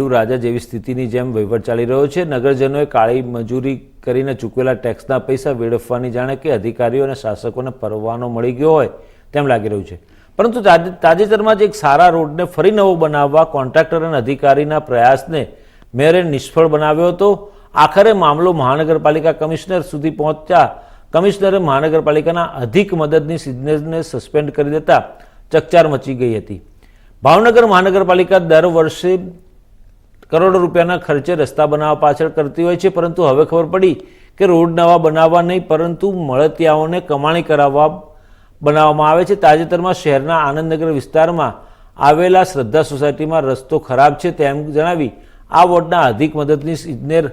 ગંડુ રાજા જેવી સ્થિતિની જેમ વહીવટ ચાલી રહ્યો છે. નગરજનોએ કાળી મજૂરી કરીને ચૂકવેલા ટેક્સના પૈસા વેડફવાની જાણે કે અધિકારીઓ અને શાસકોને પરવાનો મળી ગયો હોય તેમ લાગી રહ્યું છે. પરંતુ તાજેતરમાં જ એક સારા રોડને ફરી નવો બનાવવા કોન્ટ્રાક્ટર અને અધિકારીના પ્રયાસને મેયરે નિષ્ફળ બનાવ્યો હતો. આખરે મામલો મહાનગરપાલિકા કમિશનર સુધી પહોંચતા કમિશનરે મહાનગરપાલિકાના અધિક મદદની સિગ્નેચરને સસ્પેન્ડ કરી દેતા ચકચાર મચી ગઈ હતી. ભાવનગર મહાનગરપાલિકા દર વર્ષે કરોડો રૂપિયાના ખર્ચે રસ્તા બનાવવા પાછળ કરતી હોય છે, પરંતુ હવે ખબર પડી કે રોડ નવા બનાવવા નહીં, પરંતુ મળતિયાઓને કમાણી કરાવવા બનાવવામાં આવે છે. તાજેતરમાં શહેરના આનંદનગર વિસ્તારમાં આવેલા શ્રદ્ધા સોસાયટીમાં રસ્તો ખરાબ છે તેમ જણાવી આ વોર્ડના અધિક મદદનીશ ઇજનેર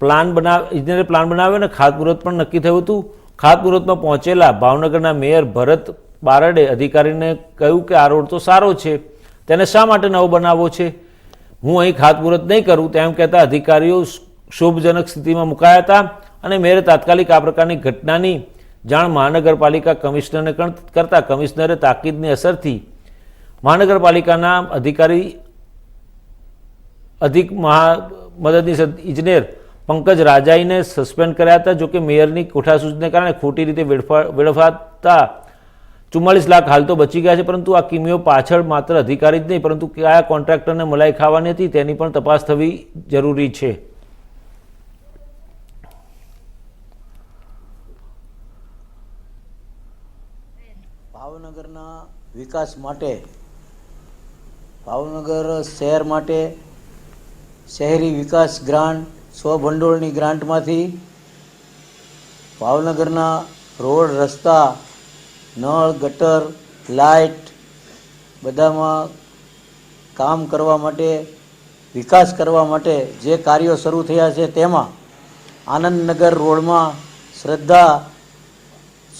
પ્લાન બનાવ ઇજનેરે પ્લાન બનાવ્યો અને ખાતમુહૂર્ત પણ નક્કી થયું હતું. ખાતમુહૂર્તમાં પહોંચેલા ભાવનગરના મેયર ભરત બારડે અધિકારીને કહ્યું કે આ રોડ તો સારો છે, તેને શા માટે નવો બનાવવો છે? હું અહીં ખાતમુહૂર્ત નહીં કરું તેમ કહેતા અધિકારીઓ શોભજનક સ્થિતિમાં મુકાયા હતા અને મેયરે તાત્કાલિક આ પ્રકારની ઘટનાની જાણ મહાનગરપાલિકા કમિશનરને કરતા કમિશનરે તાકીદની અસરથી મહાનગરપાલિકાના અધિકારી અધિક મહા, મદદનીશ ઇજનેર પંકજ રાજાઈને સસ્પેન્ડ કર્યા હતા જોકે મેયરની કોઠાસૂચને કારણે ખોટી રીતે વેડફા, વેડફાતા ચુમ્માલીસ લાખ હાલ તો બચી ગયા છે, પરંતુ આ કિમીઓ પાછળ માત્ર અધિકારી જ નહીં, પરંતુ કયા કોન્ટ્રાક્ટરને મલાઈ ખાવાની હતી તેની પણ તપાસ થવી જરૂરી છે. ભાવનગરના વિકાસ માટે, ભાવનગર શહેર માટે શહેરી વિકાસ ગ્રાન્ટ, સ્વભંડોળની ગ્રાન્ટમાંથી ભાવનગરના રોડ રસ્તા નળ, ગટર, લાઇટ બધામાં કામ કરવા માટે, વિકાસ કરવા માટે જે કાર્યો શરૂ થયા છે તેમાં આનંદનગર રોડમાં શ્રદ્ધા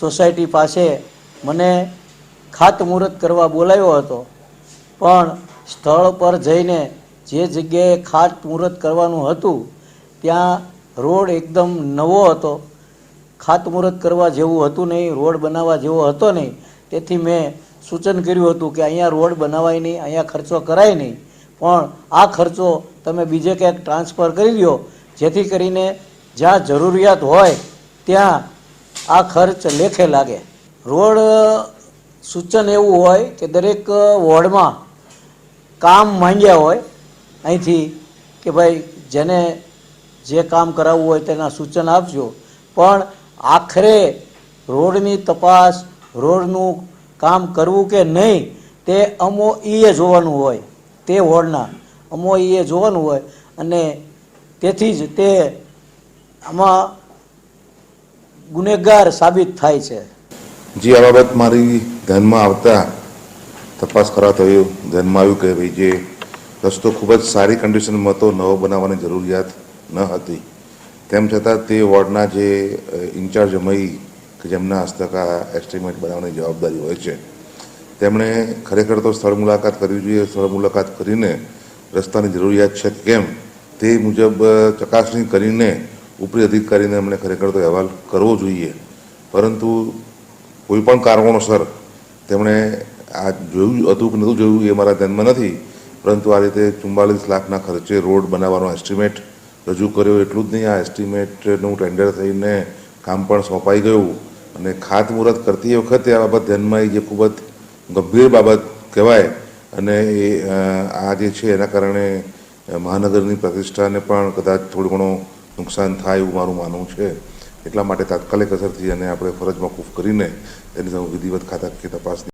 સોસાયટી પાસે મને ખાતમુહૂર્ત કરવા બોલાવ્યો હતો. પણ સ્થળ પર જઈને જે જગ્યાએ ખાતમુહૂર્ત કરવાનું હતું, ત્યાં રોડ એકદમ નવો હતો. ખાતમુહૂર્ત કરવા જેવું હતું નહીં, રોડ બનાવવા જેવો હતો નહીં. તેથી મેં સૂચન કર્યું હતું કે અહીંયા રોડ બનાવાય નહીં, અહીંયા ખર્ચો કરાય નહીં. પણ આ ખર્ચો તમે બીજે ક્યાંક ટ્રાન્સફર કરી લ્યો, જેથી કરીને જ્યાં જરૂરિયાત હોય ત્યાં આ ખર્ચ લેખે લાગે. રોડ સૂચન એવું હોય કે દરેક વોર્ડમાં કામ માંગ્યા હોય, અહીંથી કે ભાઈ જેને જે કામ કરાવવું હોય તેના સૂચન આપજો. પણ આખરે રોડની તપાસ, રોડનું કામ કરવું કે નહીં, તે અમો ઈએ જોવાનું હોય, તે વોર્ડના અમો ઈએ જોવાનું હોય. અને તેથી જ તે આમાં ગુનેગાર સાબિત થાય છે. જે આ બાબત મારી ધ્યાનમાં આવતા તપાસ કરાતો એવું ધ્યાનમાં આવ્યું કે ભાઈ જે રસ્તો ખૂબ જ સારી કન્ડિશનમાં હતો, નવો બનાવવાની જરૂરિયાત ન હતી. તેમ છતાં તે વોર્ડના જે ઇન્ચાર્જ અમઈ, કે જેમના હસ્તક આ એસ્ટિમેટ બનાવવાની જવાબદારી હોય છે, તેમણે ખરેખર તો સ્થળ મુલાકાત કરવી જોઈએ. સ્થળ મુલાકાત કરીને રસ્તાની જરૂરિયાત છે કેમ તે મુજબ ચકાસણી કરીને ઉપરી અધિકારીને એમણે ખરેખર તો અહેવાલ કરવો જોઈએ. પરંતુ કોઈ પણ કારણોસર તેમણે આ જોયું હતું કે નહોતું જોયું એ મારા ધ્યાનમાં નથી. પરંતુ આ રીતે ચુમ્માલીસ લાખના ખર્ચે રોડ બનાવવાનો એસ્ટિમેટ રજૂ કર્યો એટલું જ નહીં. આ એસ્ટિમેટનું ટેન્ડર થઈને કામ પણ સોંપાઈ ગયું અને ખાતમુહૂર્ત કરતી વખતે આ બાબત ધ્યાનમાં આવી જે ખૂબ જ ગંભીર બાબત કહેવાય. અને એ આ જે છે એના કારણે મહાનગરની પ્રતિષ્ઠાને પણ કદાચ થોડું ઘણું નુકસાન થાય એવું મારું માનવું છે. એટલા માટે તાત્કાલિક અસરથી અને આપણે ફરજ મોકૂફ કરીને એની વિધિવત ખાતાકીય તપાસની